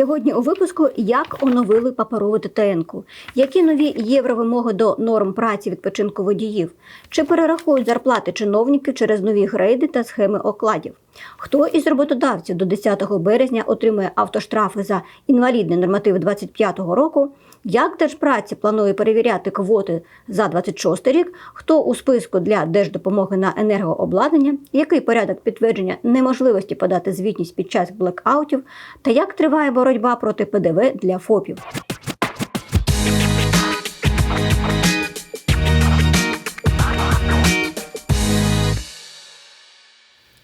Сьогодні у випуску як оновили паперову ТТН-ку, які нові євровимоги до норм праці відпочинку водіїв, чи перерахують зарплати чиновників через нові грейди та схеми окладів. Хто із роботодавців до 10 березня отримує автоштрафи за інвалідний норматив 25-го року? Як Держпраці планує перевіряти квоти за 26 рік? Хто у списку для держдопомоги на енергообладнання? Який порядок підтвердження неможливості подати звітність під час блекаутів? Та як триває боротьба проти ПДВ для ФОПів?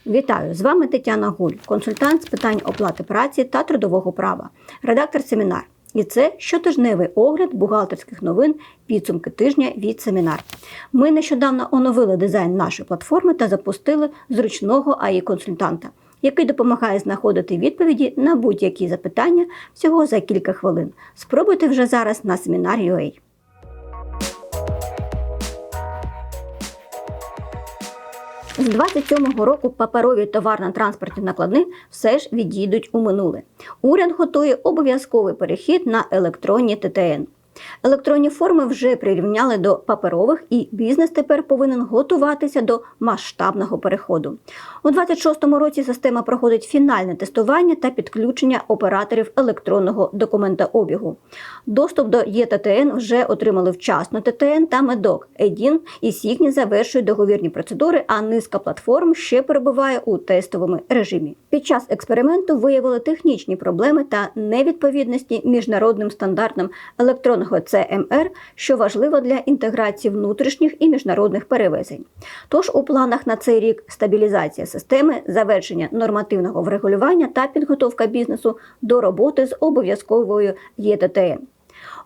Вітаю! З вами Тетяна Гуль, консультант з питань оплати праці та трудового права, редактор семінар. І це щотижневий огляд бухгалтерських новин підсумки тижня від семінар. Ми нещодавно оновили дизайн нашої платформи та запустили зручного АІ-консультанта, який допомагає знаходити відповіді на будь-які запитання всього за кілька хвилин. Спробуйте вже зараз на семінар UA. З 27-го року паперові товарно-транспортні накладни все ж відійдуть у минуле. Уряд готує обов'язковий перехід на електронні ТТН. Електронні форми вже прирівняли до паперових, і бізнес тепер повинен готуватися до масштабного переходу. У 26-му році система проходить фінальне тестування та підключення операторів електронного документообігу. Доступ до ЄТТН вже отримали вчасно ТТН та Медок. Едін і Сігні завершують договірні процедури, а низка платформ ще перебуває у тестовому режимі. Під час експерименту виявили технічні проблеми та невідповідності міжнародним стандартам електронного ЦМР, що важливо для інтеграції внутрішніх і міжнародних перевезень. Тож у планах на цей рік стабілізація системи, завершення нормативного врегулювання та підготовка бізнесу до роботи з обов'язковою ЄТТН.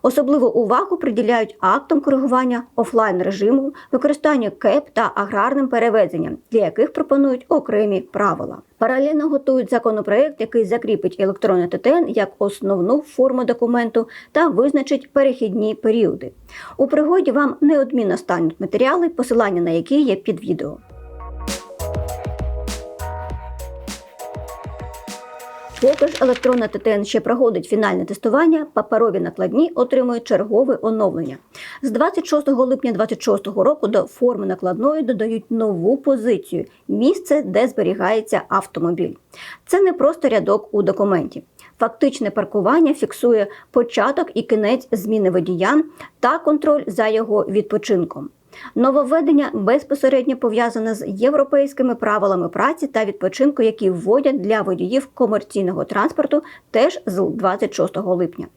Особливу увагу приділяють актам коригування офлайн режиму, використанню КЕП та аграрним перевезенням, для яких пропонують окремі правила. Паралельно готують законопроект, який закріпить електронний ТТН як основну форму документу та визначить перехідні періоди. У пригоді вам неодмінно стануть матеріали, посилання на які є під відео. Поки ж електронна ТТН ще проходить фінальне тестування, паперові накладні отримують чергове оновлення. З 26 липня 2026 року до форми накладної додають нову позицію місце, де зберігається автомобіль. Це не просто рядок у документі. Фактичне паркування фіксує початок і кінець зміни водія та контроль за його відпочинком. Нововведення безпосередньо пов'язане з європейськими правилами праці та відпочинку, які вводять для водіїв комерційного транспорту теж з 26 липня.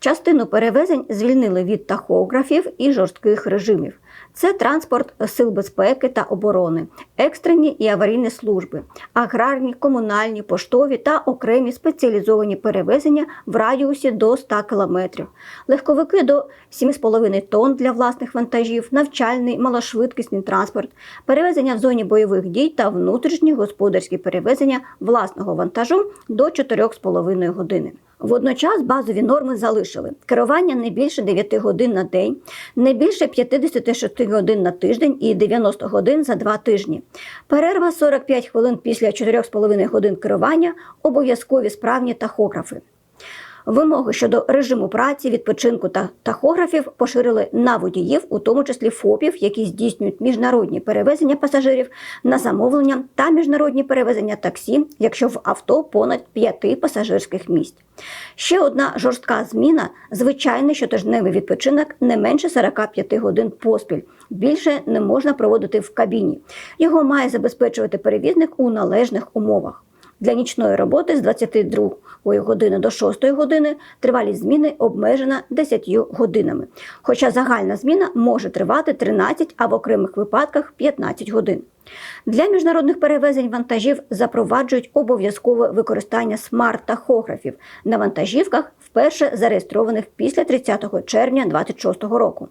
Частину перевезень звільнили від тахографів і жорстких режимів. Це транспорт сил безпеки та оборони, екстрені і аварійні служби, аграрні, комунальні, поштові та окремі спеціалізовані перевезення в радіусі до 100 км, легковики до 7,5 тонн для власних вантажів, навчальний, малошвидкісний транспорт, перевезення в зоні бойових дій та внутрішні господарські перевезення власного вантажу до 4,5 години. Водночас базові норми залишили керування не більше 9 годин на день, не більше 56 годин на тиждень і 90 годин за два тижні. Перерва 45 хвилин після 4,5 годин керування, обов'язкові справні тахографи. Вимоги щодо режиму праці, відпочинку та тахографів поширили на водіїв, у тому числі ФОПів, які здійснюють міжнародні перевезення пасажирів на замовлення та міжнародні перевезення таксі, якщо в авто понад п'яти пасажирських місць. Ще одна жорстка зміна звичайний щотижневий відпочинок не менше 45 годин поспіль. Більше не можна проводити в кабіні. Його має забезпечувати перевізник у належних умовах. Для нічної роботи з 22 години до 6 години тривалість зміни обмежена 10 годинами. Хоча загальна зміна може тривати 13, а в окремих випадках 15 годин. Для міжнародних перевезень вантажів запроваджують обов'язкове використання смарт-тахографів на вантажівках, вперше зареєстрованих після 30 червня 2026 року.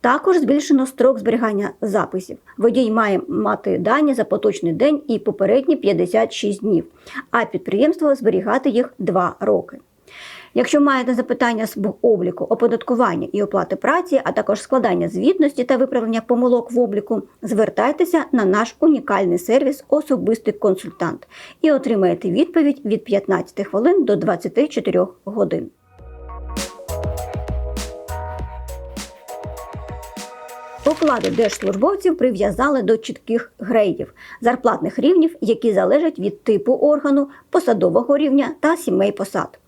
Також збільшено строк зберігання записів. Водій має мати дані за поточний день і попередні 56 днів, а підприємство зберігати їх 2 роки. Якщо маєте запитання з обліку, оподаткування і оплати праці, а також складання звітності та виправлення помилок в обліку, звертайтеся на наш унікальний сервіс Особистий консультант і отримаєте відповідь від 15 хвилин до 24 годин. Оклади держслужбовців прив'язали до чітких грейдів, зарплатних рівнів, які залежать від типу органу, посадового рівня та сімей посад.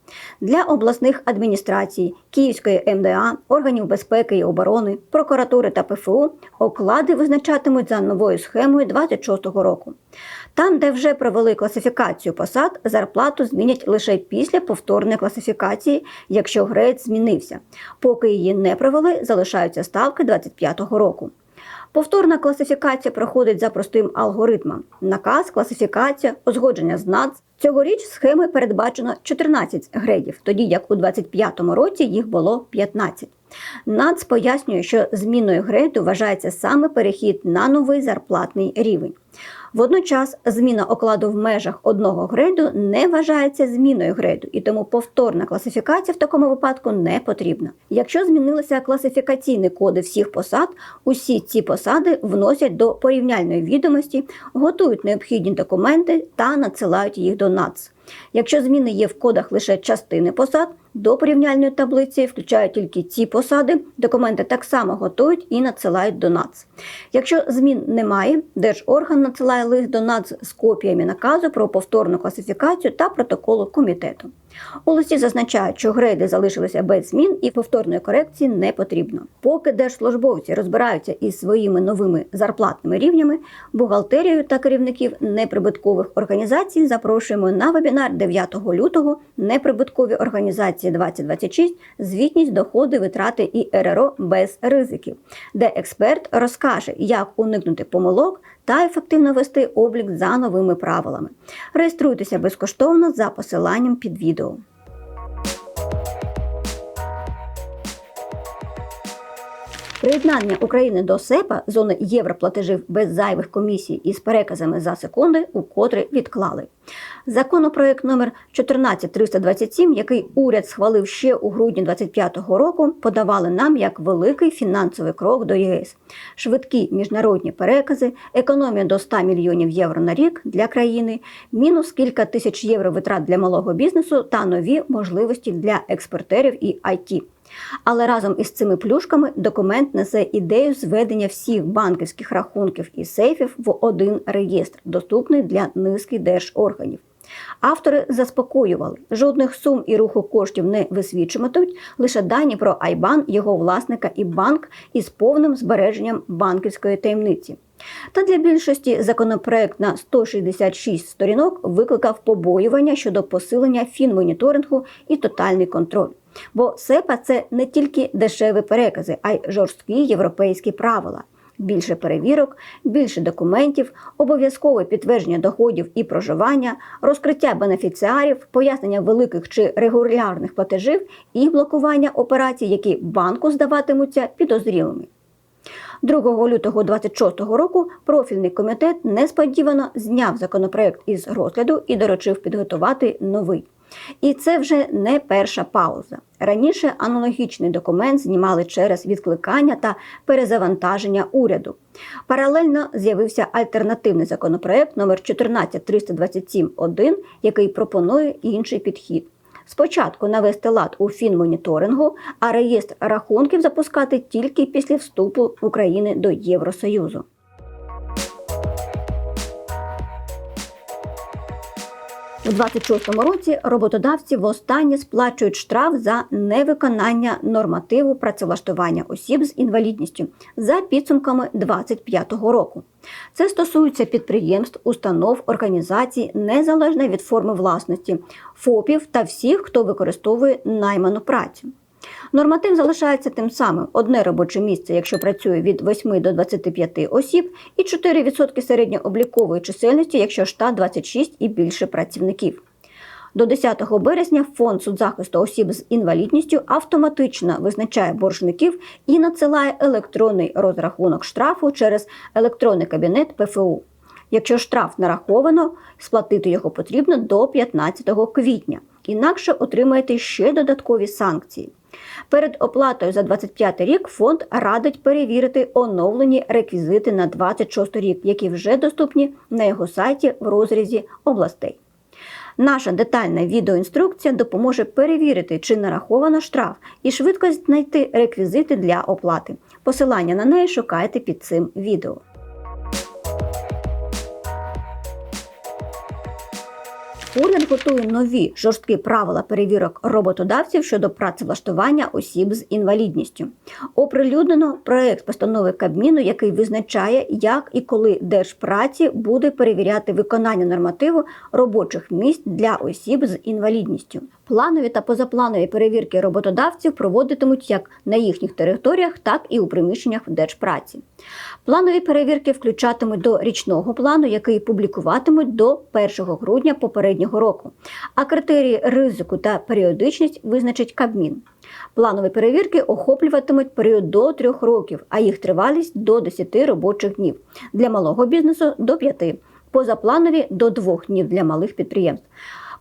Для обласних адміністрацій, Київської МДА, органів безпеки і оборони, прокуратури та ПФУ оклади визначатимуть за новою схемою 26-го року. Там, де вже провели класифікацію посад, зарплату змінять лише після повторної класифікації, якщо грейд змінився. Поки її не провели, залишаються ставки 25-го року. Повторна класифікація проходить за простим алгоритмом: наказ, класифікація, узгодження з НАЦ. Цьогоріч схеми передбачено 14 грейдів, тоді як у 25-му році їх було 15. НАЦ пояснює, що зміною грейду вважається саме перехід на новий зарплатний рівень. Водночас зміна окладу в межах одного грейду не вважається зміною грейду, і тому повторна класифікація в такому випадку не потрібна. Якщо змінилися класифікаційні коди всіх посад, усі ці посади вносять до порівняльної відомості, готують необхідні документи та надсилають їх до НАЦ. Якщо зміни є в кодах лише частини посад, до порівняльної таблиці включають тільки ці посади, документи так само готують і надсилають до НАЦ. Якщо змін немає, держорган надсилає лист до НАЦ з копіями наказу про повторну класифікацію та протоколу комітету. У листі зазначають, що грейди залишилися без змін і повторної корекції не потрібно. Поки держслужбовці розбираються із своїми новими зарплатними рівнями, бухгалтерію та керівників неприбуткових організацій запрошуємо на вебінар 9 лютого неприбуткові організації 2026 звітність доходи, витрати і РРО без ризиків, де експерт розкаже, як уникнути помилок та ефективно вести облік за новими правилами. Реєструйтеся безкоштовно за посиланням під відео. Приєднання України до СЕПА зони європлатежів без зайвих комісій із переказами за секунди укотре відклали. Законопроект номер 14327, який уряд схвалив ще у грудні 2025 року, подавали нам як великий фінансовий крок до ЄС, швидкі міжнародні перекази, економія до 100 мільйонів євро на рік для країни, мінус кілька тисяч євро витрат для малого бізнесу та нові можливості для експортерів і IT. Але разом із цими плюшками документ несе ідею зведення всіх банківських рахунків і сейфів в один реєстр, доступний для низки держорганів. Автори заспокоювали, жодних сум і руху коштів не висвічуватимуть, лише дані про Айбан, його власника і банк із повним збереженням банківської таємниці. Та для більшості законопроект на 166 сторінок викликав побоювання щодо посилення фінмоніторингу і тотальний контроль. Бо СЕПА це не тільки дешеві перекази, а й жорсткі європейські правила. Більше перевірок, більше документів, обов'язкове підтвердження доходів і проживання, розкриття бенефіціарів, пояснення великих чи регулярних платежів і блокування операцій, які банку здаватимуться підозрілими. 2 лютого 2026 року профільний комітет несподівано зняв законопроект із розгляду і доручив підготувати новий. І це вже не перша пауза. Раніше аналогічний документ знімали через відкликання та перезавантаження уряду. Паралельно з'явився альтернативний законопроект номер 14327.1, який пропонує інший підхід. Спочатку навести лад у фінмоніторингу, а реєстр рахунків запускати тільки після вступу України до Євросоюзу. У 26-му році роботодавці востаннє сплачують штраф за невиконання нормативу працевлаштування осіб з інвалідністю за підсумками 25-го року. Це стосується підприємств, установ, організацій, незалежно від форми власності, ФОПів та всіх, хто використовує найману працю. Норматив залишається тим самим: одне робоче місце, якщо працює від 8 до 25 осіб, і 4% середньооблікової чисельності, якщо штат 26 і більше працівників. До 10 березня фонд соцзахисту осіб з інвалідністю автоматично визначає боржників і надсилає електронний розрахунок штрафу через електронний кабінет ПФУ. Якщо штраф нараховано, сплатити його потрібно до 15 квітня. інакше отримаєте ще додаткові санкції. Перед оплатою за 25 рік фонд радить перевірити оновлені реквізити на 26 рік, які вже доступні на його сайті в розрізі областей. Наша детальна відеоінструкція допоможе перевірити, чи нараховано штраф, і швидко знайти реквізити для оплати. Посилання на неї шукайте під цим відео. Уряд готує нові жорсткі правила перевірок роботодавців щодо працевлаштування осіб з інвалідністю. Оприлюднено проект постанови Кабміну, який визначає, як і коли Держпраці буде перевіряти виконання нормативу робочих місць для осіб з інвалідністю. Планові та позапланові перевірки роботодавців проводитимуть як на їхніх територіях, так і у приміщеннях Держпраці. Планові перевірки включатимуть до річного плану, який публікуватимуть до 1 грудня попереднього року. А критерії ризику та періодичність визначить Кабмін. Планові перевірки охоплюватимуть період до 3 років, а їх тривалість до 10 робочих днів. Для малого бізнесу до 5, позапланові до 2 днів для малих підприємств.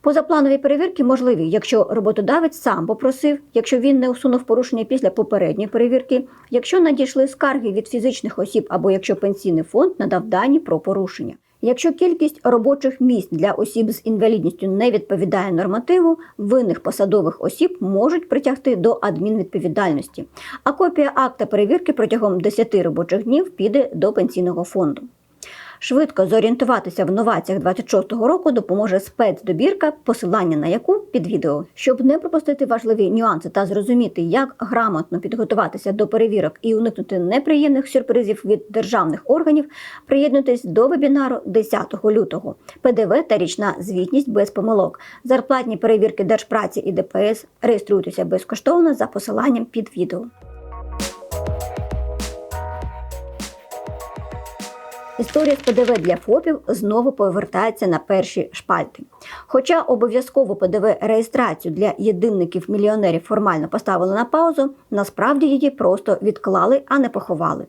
Позапланові перевірки можливі, якщо роботодавець сам попросив, якщо він не усунув порушення після попередньої перевірки, якщо надійшли скарги від фізичних осіб або якщо пенсійний фонд надав дані про порушення. Якщо кількість робочих місць для осіб з інвалідністю не відповідає нормативу, винних посадових осіб можуть притягти до адмінвідповідальності, а копія акта перевірки протягом 10 робочих днів піде до пенсійного фонду. Швидко зорієнтуватися в новаціях 26-го року допоможе спецдобірка, посилання на яку під відео. Щоб не пропустити важливі нюанси та зрозуміти, як грамотно підготуватися до перевірок і уникнути неприємних сюрпризів від державних органів, приєднуйтесь до вебінару 10 лютого. ПДВ та річна звітність без помилок. Зарплатні перевірки Держпраці і ДПС реєструйтеся безкоштовно за посиланням під відео. Історія з ПДВ для ФОПів знову повертається на перші шпальти. Хоча обов'язкову ПДВ реєстрацію для єдинників мільйонерів формально поставили на паузу, насправді її просто відклали, а не поховали.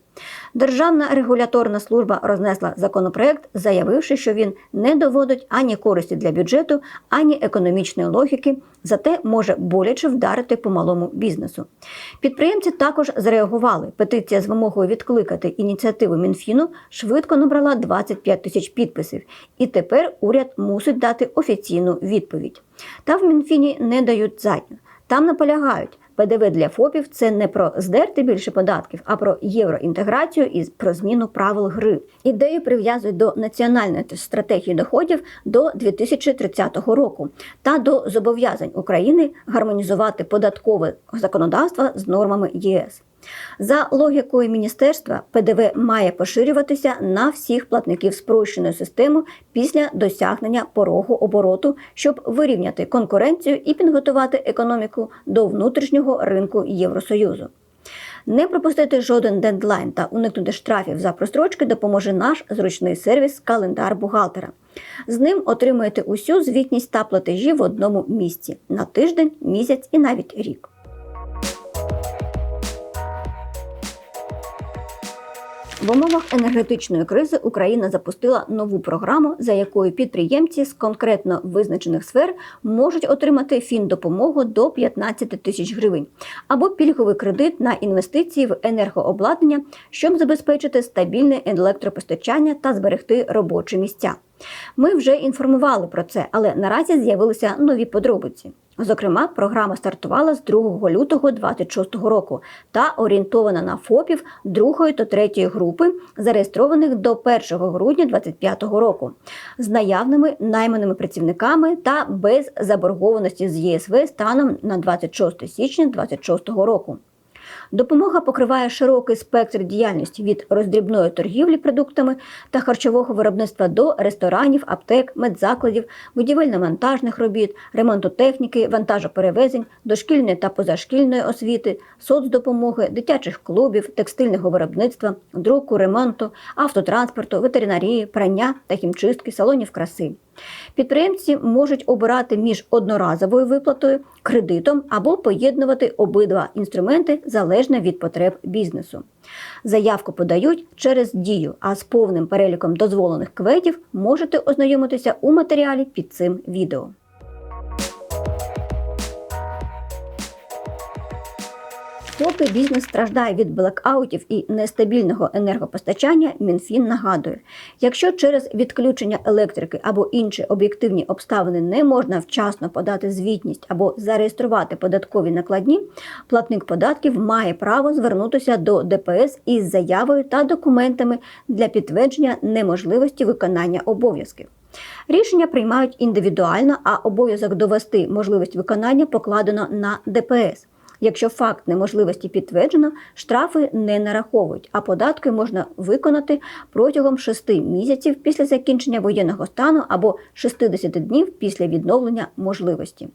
Державна регуляторна служба рознесла законопроект, заявивши, що він не доводить ані користі для бюджету, ані економічної логіки, зате може боляче вдарити по малому бізнесу. Підприємці також зреагували. Петиція з вимогою відкликати ініціативу Мінфіну швидко набрала 25 тисяч підписів, і тепер уряд мусить дати офіційну відповідь. Та в Мінфіні не дають задню. Там наполягають. ПДВ для ФОПів це не про здерти більше податків, а про євроінтеграцію і про зміну правил гри. Ідею прив'язують до національної стратегії доходів до 2030 року та до зобов'язань України гармонізувати податкове законодавство з нормами ЄС. За логікою міністерства, ПДВ має поширюватися на всіх платників спрощеної системи після досягнення порогу обороту, щоб вирівняти конкуренцію і підготувати економіку до внутрішнього ринку Євросоюзу. Не пропустити жоден дедлайн та уникнути штрафів за прострочки допоможе наш зручний сервіс Календар бухгалтера. З ним отримуєте усю звітність та платежі в одному місці на тиждень, місяць і навіть рік. В умовах енергетичної кризи Україна запустила нову програму, за якою підприємці з конкретно визначених сфер можуть отримати фіндопомогу до 15 тисяч гривень або пільговий кредит на інвестиції в енергообладнання, щоб забезпечити стабільне електропостачання та зберегти робочі місця. Ми вже інформували про це, але наразі з'явилися нові подробиці. Зокрема, програма стартувала з 2 лютого 2026 року та орієнтована на ФОПів другої та третьої групи, зареєстрованих до 1 грудня 2025 року, з наявними найманими працівниками та без заборгованості з ЄСВ станом на 26 січня 2026 року. Допомога покриває широкий спектр діяльності від роздрібної торгівлі продуктами та харчового виробництва до ресторанів, аптек, медзакладів, будівельно-монтажних робіт, ремонту техніки, вантажоперевезень, дошкільної та позашкільної освіти, соцдопомоги, дитячих клубів, текстильного виробництва, друку, ремонту, автотранспорту, ветеринарії, прання та хімчистки, салонів краси. Підприємці можуть обирати між одноразовою виплатою, кредитом або поєднувати обидва інструменти залежно від потреб бізнесу. Заявку подають через дію, а з повним переліком дозволених кведів можете ознайомитися у матеріалі під цим відео. Поки бізнес страждає від блекаутів і нестабільного енергопостачання, МінФін нагадує, якщо через відключення електрики або інші об'єктивні обставини не можна вчасно подати звітність або зареєструвати податкові накладні, платник податків має право звернутися до ДПС із заявою та документами для підтвердження неможливості виконання обов'язків. Рішення приймають індивідуально, а обов'язок довести можливість виконання покладено на ДПС. Якщо факт неможливості підтверджено, штрафи не нараховують, а податки можна виконати протягом 6 місяців після закінчення воєнного стану або 60 днів після відновлення можливості.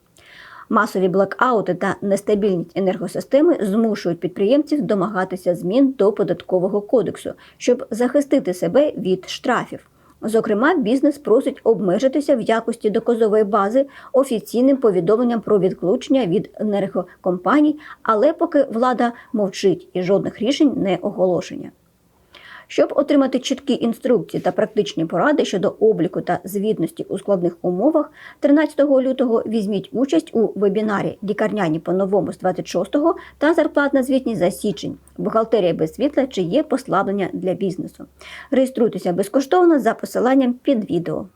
Масові блекаути та нестабільність енергосистеми змушують підприємців домагатися змін до податкового кодексу, щоб захистити себе від штрафів. Зокрема, бізнес просить обмежитися в якості доказової бази офіційним повідомленням про відключення від енергокомпаній, але поки влада мовчить і жодних рішень не оголошення. Щоб отримати чіткі інструкції та практичні поради щодо обліку та звітності у складних умовах, 13 лютого візьміть участь у вебінарі Лікарняні по-новому з 26-го та зарплатна звітність за січень. Бухгалтерія без світла чи є послаблення для бізнесу. Реєструйтеся безкоштовно за посиланням під відео.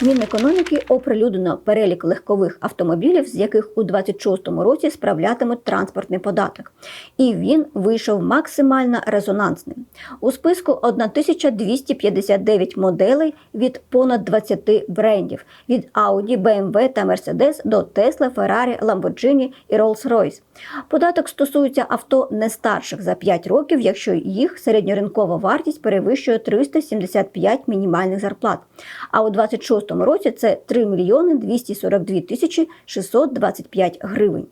Мінекономіки оприлюднено перелік легкових автомобілів, з яких у 2026 році справлятимуть транспортний податок. І він вийшов максимально резонансним. У списку 1259 моделей від понад 20 брендів від Audi, BMW та Mercedes до Tesla, Ferrari, Lamborghini і Rolls-Royce. Податок стосується авто не старших за 5 років, якщо їх середньоринкова вартість перевищує 375 мінімальних зарплат. А у 26 році це 3 мільйони 242 тисячі 625 гривень.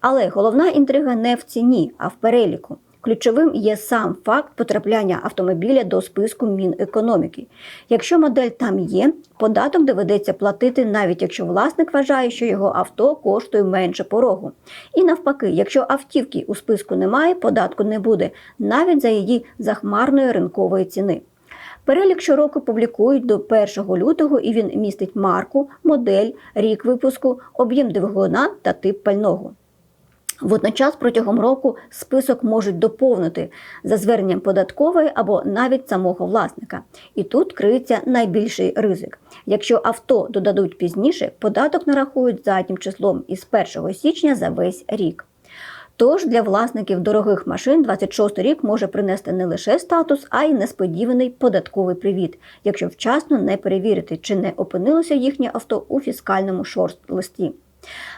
Але головна інтрига не в ціні, а в переліку. Ключовим є сам факт потрапляння автомобіля до списку Мінекономіки. Якщо модель там є, податок доведеться платити, навіть якщо власник вважає, що його авто коштує менше порогу. І навпаки, якщо автівки у списку немає, податку не буде, навіть за її захмарної ринкової ціни. Перелік щороку публікують до 1 лютого і він містить марку, модель, рік випуску, об'єм двигуна та тип пального. Водночас протягом року список можуть доповнити за зверненням податкової або навіть самого власника. І тут криється найбільший ризик. Якщо авто додадуть пізніше, податок нарахують заднім числом із 1 січня за весь рік. Тож для власників дорогих машин 26 рік може принести не лише статус, а й несподіваний податковий привіт, якщо вчасно не перевірити, чи не опинилося їхнє авто у фіскальному шорт-листі.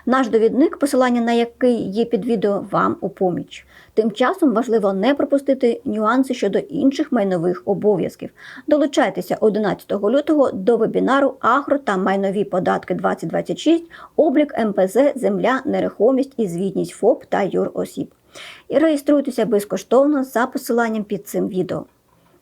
Наш довідник, посилання на який є під відео, вам у поміч. Тим часом важливо не пропустити нюанси щодо інших майнових обов'язків. Долучайтеся 11 лютого до вебінару Агро та майнові податки 2026, облік МПЗ, земля, нерухомість і звітність ФОП та юросіб. І реєструйтеся безкоштовно за посиланням під цим відео.